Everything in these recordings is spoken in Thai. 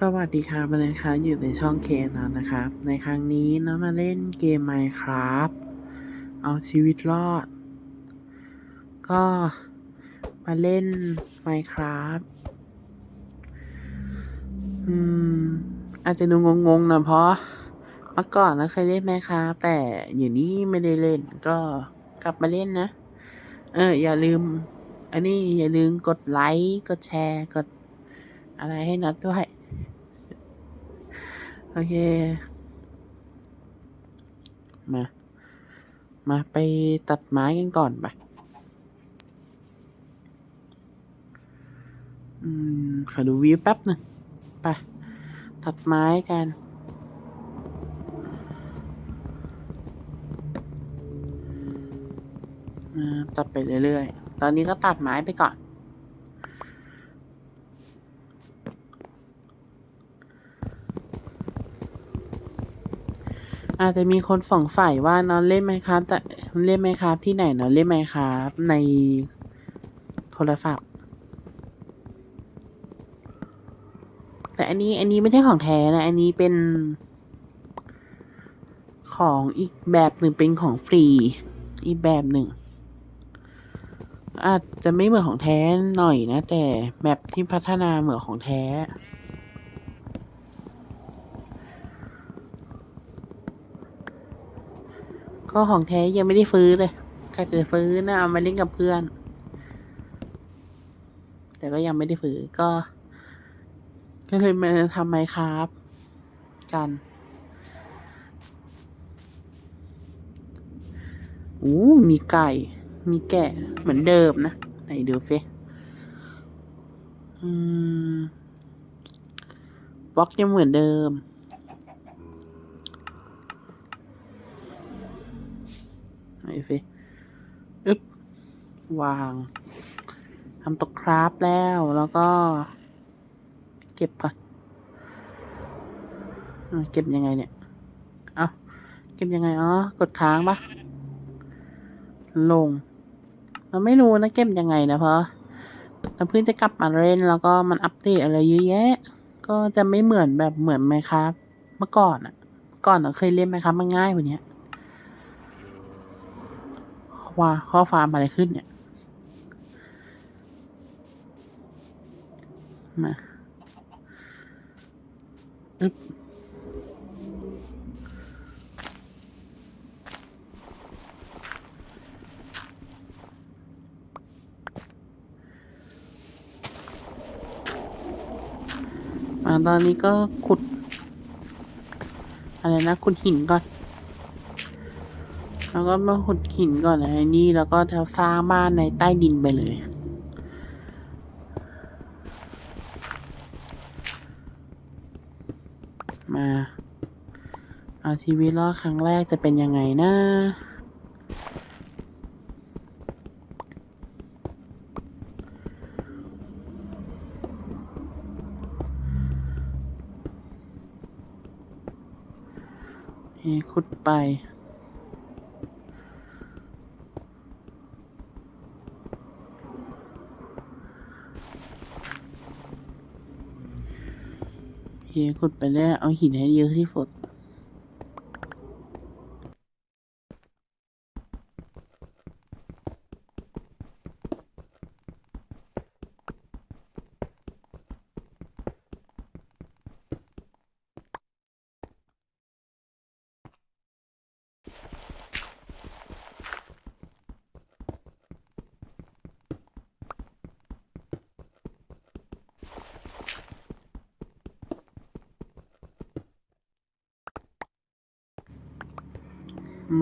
สวัสดีครับวันนี้ครับอยู่ในช่องเคนอนนะครับ ในครั้งนี้น้องมาเล่นเกม Minecraft เอาชีวิตรอด ก็มาเล่น Minecraft อืม อาจจะดูงงๆนะเพราะเมื่อก่อนเราเคยเล่น Minecraft แต่อยู่นี่ไม่ได้เล่นก็กลับมาเล่นนะ เออ อย่าลืม อันนี้อย่าลืมกดไลค์ กดแชร์ กดอะไรให้นัดด้วย โอเค มา มาไปตัดไม้กันก่อนไปอืม ขอดูวิวแป๊บหนึงไป ตัดไม้กันมาตัดไปเรื่อยๆ ตอนนี้ก็ตัดไม้ไปก่อน อาจจะมีคนสงสัยว่านอนเล่นไหมครับแต่เล่นไหมครับที่ไหนนอนเล่นไหมครับในโทรศัพท์แต่อันนี้อันนี้ไม่ใช่ของแท้นะ อันนี้เป็นของอีกแบบหนึ่งเป็นของฟรี อีกแบบหนึ่ง อาจจะไม่เหมือนของแท้หน่อยนะ แต่แบบที่พัฒนาเหมือนของแท้ ก็ของแท้ยังไม่ได้ฟื้นเลยกะจะฟื้นนะเอามาเล่นกับเพื่อน แต่ก็ยังไม่ได้ฟื้นก็ ก็เลยมาทำไมครับ กันอู้มีไก่ มีแกะ เหมือนเดิมนะ ไหนดูเฟอืมบล็อกยังเหมือนเดิม ไหนสิอึ๊บ วางทำตกคราฟแล้ว แล้วก็ เก็บก่อนอะเก็บยังไงเนี่ย เอาเก็บยังไง อ๋อ กดค้างปะลง เราไม่รู้นะเก็บยังไงนะเพราะเราเพิ่งจะกลับมาเล่น แล้วก็มันอัปเดตอะไรเยอะแยะ ก็จะไม่เหมือนแบบเหมือนไหมครับ เมื่อก่อนอะเมื่อก่อนเราเคยเล่นไหมครับ มันง่ายกว่านี้ ว่าข้อความอะไรขึ้นเนี่ยมาอึ๊บมาตอนนี้ก็ขุด อะไรนะขุดหินก่อน ก็มาขุดหินก่อนนะไอ้นี่แล้วก็จะสร้างบ้านในใต้ดินไปเลย มาเอาชีวิตรอดครั้งแรกจะเป็นยังไงนะเฮ้ขุดไป คุดไปแล้วเอาหินให้เยอะที่สุด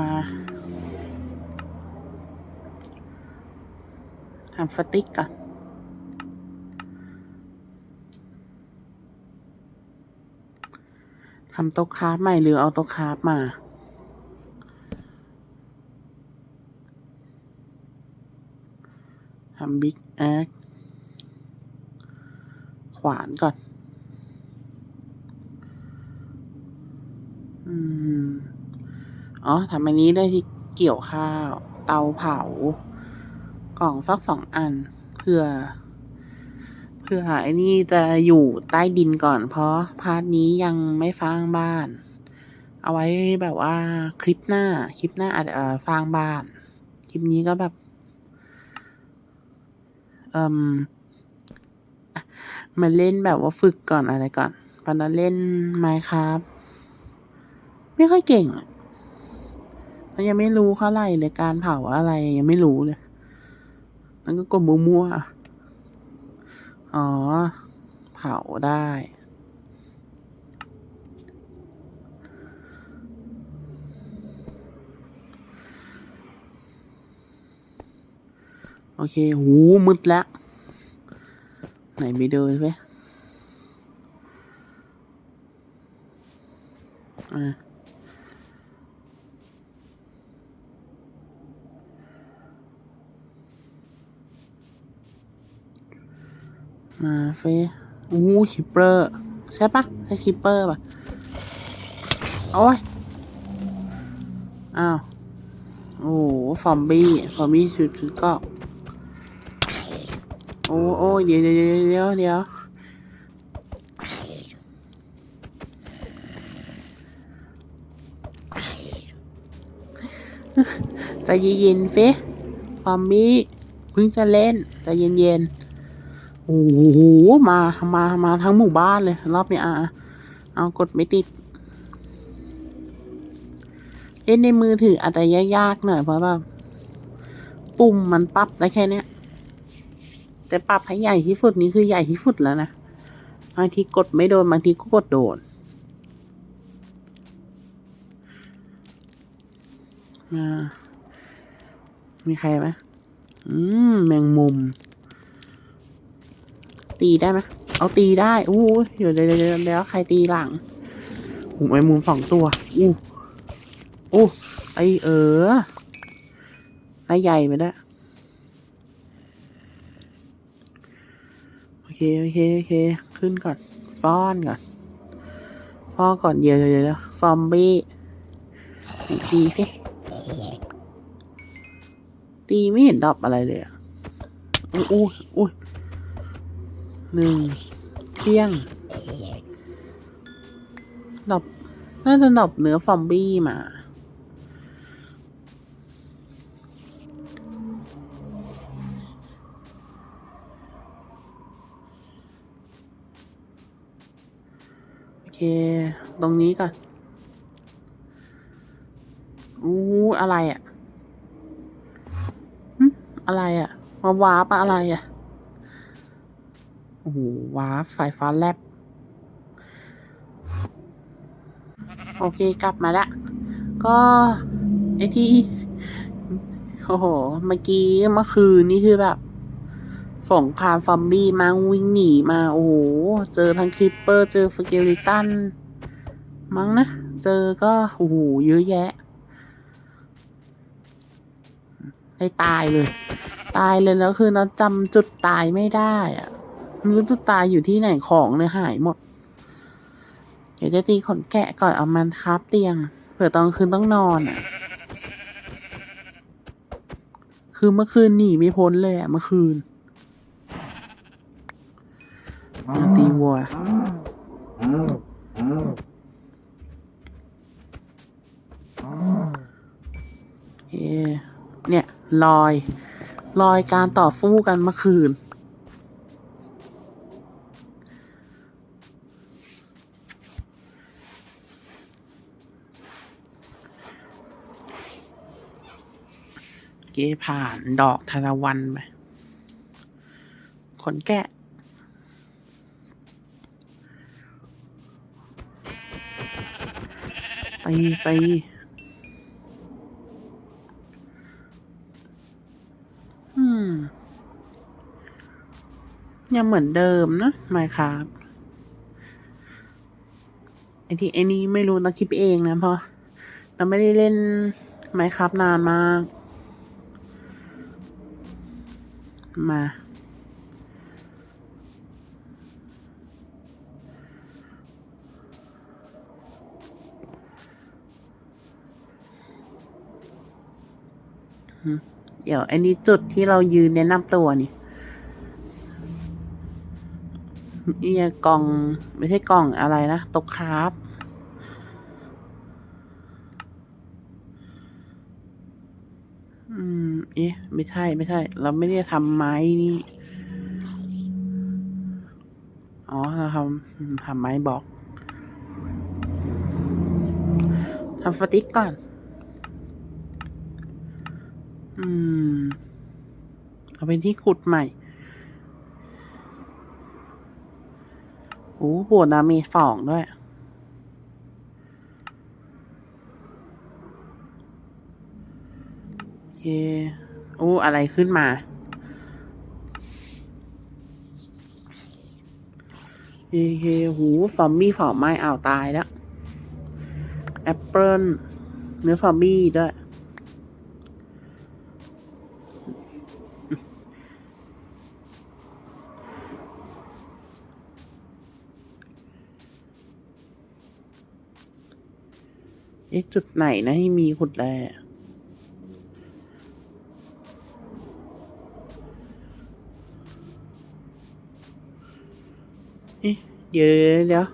มาทำสติ๊กก่อนทำโต๊ะคราฟใหม่หรือเอาโต๊ะคราฟมา ทำบิ๊กแอคขวานก่อน อืม อ๋อทำอันนี้ได้ที่เกี่ยวข้าว เตาเผา กล่องสักสองอันเพื่อเพื่อไอ้นี่จะอยู่ใต้ดินก่อน เพราะพาร์ทนี้ยังไม่ฟางบ้าน เอาไว้แบบว่าคลิปหน้าคลิปหน้าอาจจะฟางบ้าน คลิปนี้ก็แบบเอ่มอะมาเล่นแบบว่าฝึกก่อนอะไรก่อนตอนนั้นเล่นไมครับ ไม่ค่อยเก่งอะ มันยังไม่รู้เท่าไรเลยการเผาอะไรยังไม่รู้เลยแล้วก็กดมั่วๆอ๋อ เผาได้ โอเค หู มืดแล้ว ไหนไปดูสิอ่ มาเฟอู้คิปเปอร์ ใช่ปะใช่คิปเปอร์ปะโอ้ย อ้าว โอ้ฟอมบี้ ฟอมบี้ชุดชุดก็ โอ้โอ้เดี๋ยวเดี๋ยวเดี๋ยวเดี๋ยวเดี๋ยวใจเย็นๆเฟะฟอมบี้เพิ่งจะเล่นใจเย็นๆ โอ้โหมามามาทั้งหมู่บ้านเลย รอบนี้อะอะเอากดไม่ติดเล่นในมือถืออาจจะยากๆหน่อยเพราะว่าปุ่มมันปรับได้แค่เนี้ยแต่ปรับให้ใหญ่ที่สุดนี่คือใหญ่ที่สุดแล้วนะบางทีกดไม่โดนบางทีก็กดโดนมามีใครไหมอืม แมงมุม ตีได้ไหมเอาตีได้อู้เดี๋ยวเดี๋ยวเดี๋ยวเดี๋ยวใครตีหลังหูแมงมุมสองตัวอู้อู้ไอเออไอใหญ่ไปได้วโอเคโอเคโอเคขึ้นก่อนฟ้อนก่อนฟ้อนก่อนเดี๋ยวเดี๋ยวเดี๋ยวฟอมบี้ตีตีสิตีไม่เห็นดอปอะไรเลยอะอุ้อุ้ยอุ้ย หนึ่งเพียงดอปน่าจะดอปเนื้อฟอมบี้มาโอเคตรงนี้ก่อน อู้อะไรอะ่ะอะไรอะ่ะมาวาปะอะไรอะ่ะ โอ้โหว้าไฟฟ้าแลบ โอเคกลับมาละ ก็ไอที่ โอ้โห เมื่อกี้เมื่อคืนนี่คือแบบสงครามฟอมบี้มาวิ่งหนีมา โอ้โห เจอทั้งคริปเปอร์เจอสเกลิตัน มั้งนะ เจอก็โอ้โหเยอะแยะ ได้ตายเลย ตายเลยแล้วคือเราจำจุดตายไม่ได้อะ ไม่รู้จุดตายอยู่ที่ไหนของเลยหายหมด เดี๋ยวจะตีขนแกะก่อนเอามันครับเตียง เผื่อตอนคืนต้องนอนอะ คือเมื่อคืนหนีไม่พ้นเลยอะเมื่อคืนมาตีวัวเอ๊ะเนี่ยรอยรอยการต่อสู้กันเมื่อคืน เกผ่านดอกทานตะวันไปขนแกะ ตีตีอืม ยังเหมือนเดิมนะไม่ครับไอที่ไอนี้ไม่รู้นะคิดไปเองนะเพราะเราไม่ได้เล่นไมครับนานมาก มา เดี๋ยว อันนี้จุดที่เรายืนแนะนำตัวนี่นี่กล่อง ไม่ใช่กล่องอะไรนะตะครับอืม เอ๊ะ ไม่ใช่ไม่ใช่ เราไม่ได้ทำไม้นี่ อ๋อ เราทำทำไม้บอกทำสติ๊กก่อน อืม เอาเป็นที่ขุดใหม่ โอ้โหดาเมจสองด้วย โอ เคโอ้อะไรขึ้นมาโอเคหูซอมบี้เผาไหม้อ้าวตายแล้ว แอปเปิลเนื้อซอมบี้ด้วยเอ๊ะจุดไหนนะที่มีขุดแร่ เอ๊ะเดี๋ยวเดี๋ยว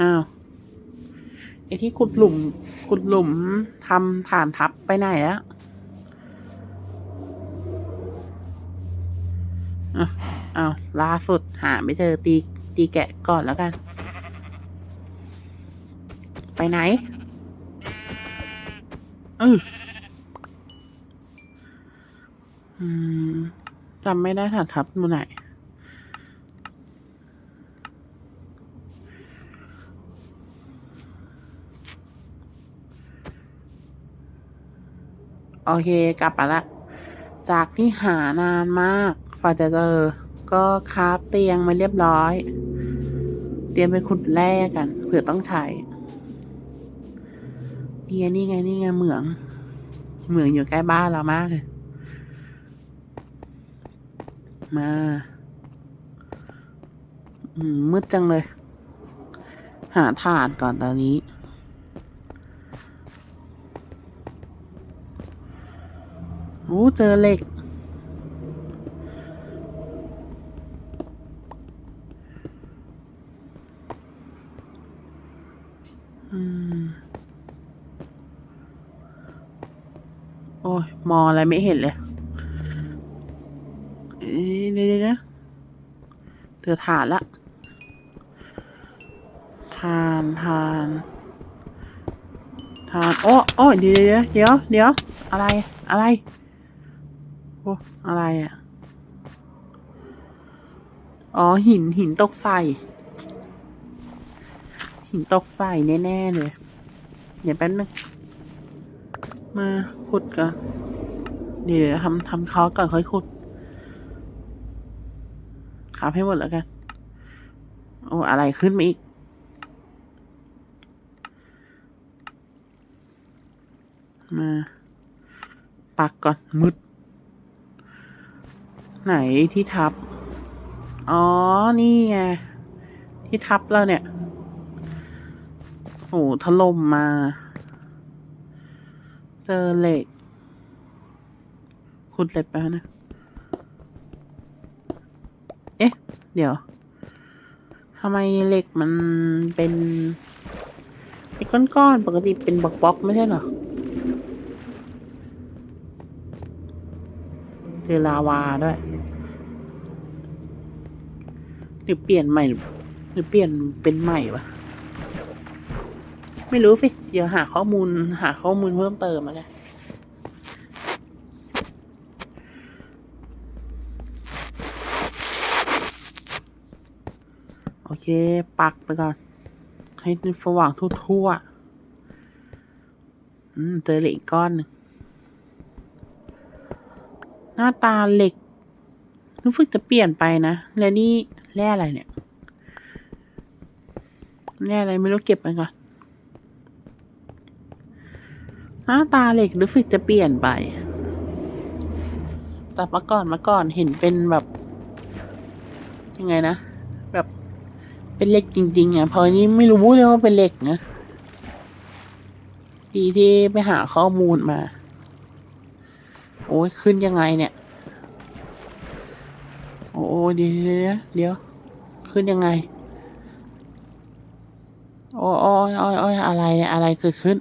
อ้าวไอ้ที่ขุดหลุมขุดหลุมทำฐานทับไปไหนแล้วอะเอาล่าสุดหาไม่เจอตีตีแกะก่อนแล้วกัน ไปไหนเอออืมจำไม่ได้ฐานทัพมูไหน โอเคกลับมาละ จากที่หานานมากฝ่าจะเจอ ก็คราฟเตียงมาเรียบร้อย เตรียมไปขุดแร่กัน เผื่อต้องใช้ นี่ไงนี่ไงนี่ไงเหมือง เหมืองอยู่ใกล้บ้านเรามากเลยมาอืมมืดจังเลย หาถาดก่อนตอนนี้ โอ้ เจอเหล็ก อืม โอ้ย มองอะไรไม่เห็นเลยเดี๋ยวเดี๋ยวนะเจอฐานละทานทานทานโอ้โอ้เดี๋ยวเดี๋ยวเดี๋ยวเดี๋ยวอะไรอะไรโอ้อะไรอะอ๋อหินหินตกไฟ หินตกไฟแน่ ๆ เลย เดี๋ยวแป๊บนึงมาขุดก่อน เดี๋ยวทำทำคอสก่อนค่อยขุดขับให้หมดแล้วกัน โอ้ อะไรขึ้นมาอีก มา ปักก่อน มืด ไหนที่ทับ อ๋อ นี่ไง ที่ทับแล้วเนี่ย โอ้ถล่มมา เจอเหล็ก ขุดเหล็กไปแล้วนะ เอ๊ะ เดี๋ยวทำไมเหล็กมันเป็นไอ้ก้อนๆ ปกติเป็นบล็อกๆ ไม่ใช่หรอเจอลาวาด้วย หรือเปลี่ยนใหม่ หรือเปลี่ยนเป็นใหม่วะ ไม่รู้สิ เดี๋ยวหาข้อมูลหาข้อมูลเพิ่มเติมมาเลย เค ปักไปก่อน ให้สว่างทั่วๆ อืม เจอเหล็กก้อนหนึ่งหน้าตาเหล็กรู้สึกจะเปลี่ยนไปนะ และนี่แร่อะไรเนี่ย แร่อะไรไม่รู้เก็บไปก่อน หน้าตาเหล็กรู้สึกจะเปลี่ยนไป แต่เมื่อก่อนเมื่อก่อนเห็นเป็นแบบ ยังไงนะ เป็นเหล็กจริง ๆ อะพอนี้ไม่รู้เลยว่าเป็นเหล็กนะ ดีที่ไปหาข้อมูลมา โอ้ยขึ้นยังไงเนี่ย โอ้เดี๋ยวเดี๋ยวเดี๋ยวขึ้นยังไง โอ้ยโอ้ยโอ้ยโอ้อะไรเนี่ยอะไรเกิดขึ้น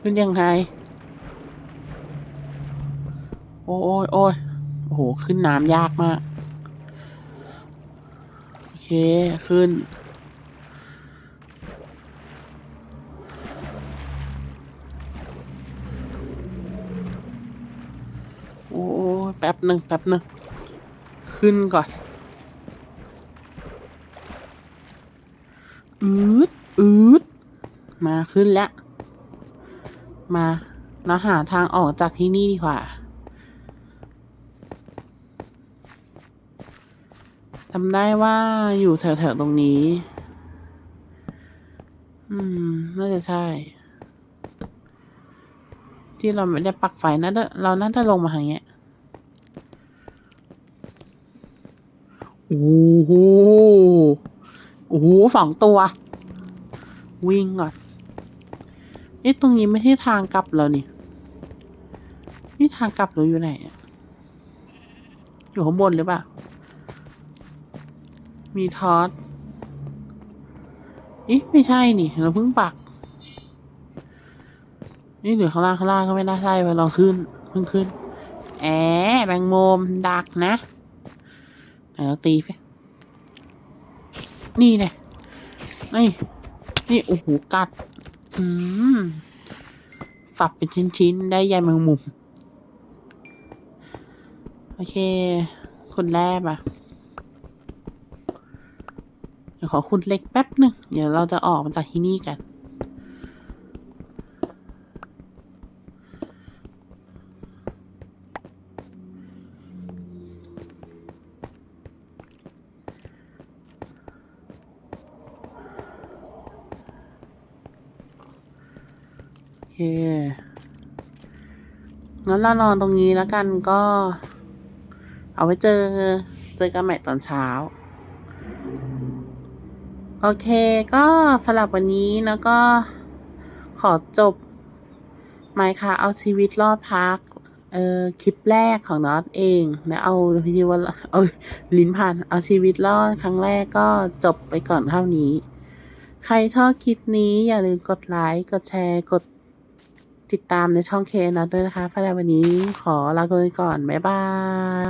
ขึ้นยังไง โอ้ยโอ้ยโอ้ยโอ้โห ขึ้นน้ำยากมาก เคขึ้น โอ้แป๊บหนึ่งแป๊บหนึ่งขึ้นก่อนอืดอืดมาขึ้นแล้ว มาเราหาทางออกจากที่นี่ดีกว่า จำได้ว่าอยู่แถวๆตรงนี้ อืม น่าจะใช่ ที่เราไม่ได้ปักไฟนะเราน่าจะลงมาทางเนี้ยโอ้โหโอ้โหสองตัว วิ่งก่อนเอ๊ะตรงนี้ไม่ใช่ทางกลับเรานี่ นี่ทางกลับเราอยู่ไหน อยู่ข้างบนหรือเปล่า มีทอสอ๊ะไม่ใช่นี่ เราเพิ่งปัก นี่หรือข้างล่างข้างล่างก็ไม่น่าใช่ไปลองขึ้นเพิ่งขึ้น แอบแมงมุมดักนะไหนเราตีไปนี่เนี่ยนี่ นี่โอ้โหกัด อืมฝับเป็นชิ้นๆ ได้ใยแมงมุม โอเค คนแรกอะ เดี๋ยวขอคุณเล็กแป๊บหนึ่งเดี๋ยวเราจะออกมาจากที่นี่กัน โอเคงั้นเรานอนตรงนี้แล้วกันก็ เอาไว้เจอ เจอกันใหม่ตอนเช้า โอเคก็สำหรับวันนี้แล้วก็ขอจบไมค์ค่ะเอาชีวิตรอดพักเอ่อคลิปแรกของน็อตเองแล้วเอาพี่ว่าเอาลิ้นพันเอาชีวิตรอดครั้งแรกก็จบไปก่อนเท่านี้ ใครชอบคลิปนี้อย่าลืมกดไลค์กดแชร์กดติดตามในช่องเคนะด้วยนะคะสำหรับวันนี้ขอลาไปก่อน บ๊ายบาย